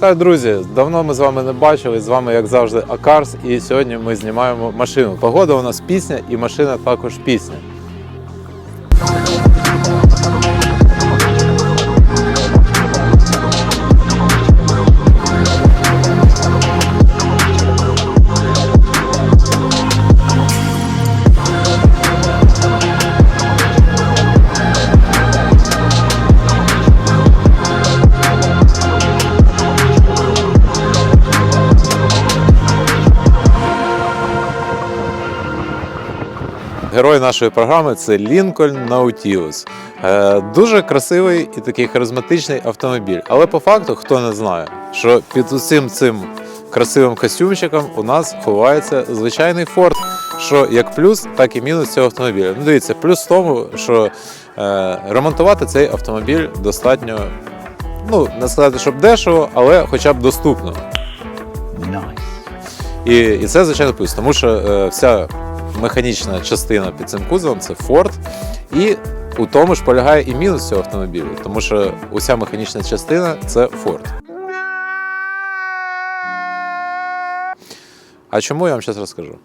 Так, друзі, давно ми з вами не бачили. З вами, як завжди, Акарс. І сьогодні ми знімаємо машину. Погода у нас пісня, і машина також пісня. Герой нашої програми це Lincoln Nautilus. Е, Дуже красивий і такий харизматичний автомобіль. Але по факту, хто не знає, що під усім цим красивим костюмчиком у нас ховається звичайний Ford. Що як плюс, так і мінус цього автомобіля. Ну, дивіться, плюс в тому, що е, ремонтувати цей автомобіль достатньо, ну не сказати, щоб дешево, але хоча б доступно. І, і це, звичайно, плюс, тому що е, вся механічна частина під цим кузовом це Ford. І у тому ж полягає і мінус цього автомобілю, тому що уся механічна частина це Ford. А чому я вам зараз розкажу?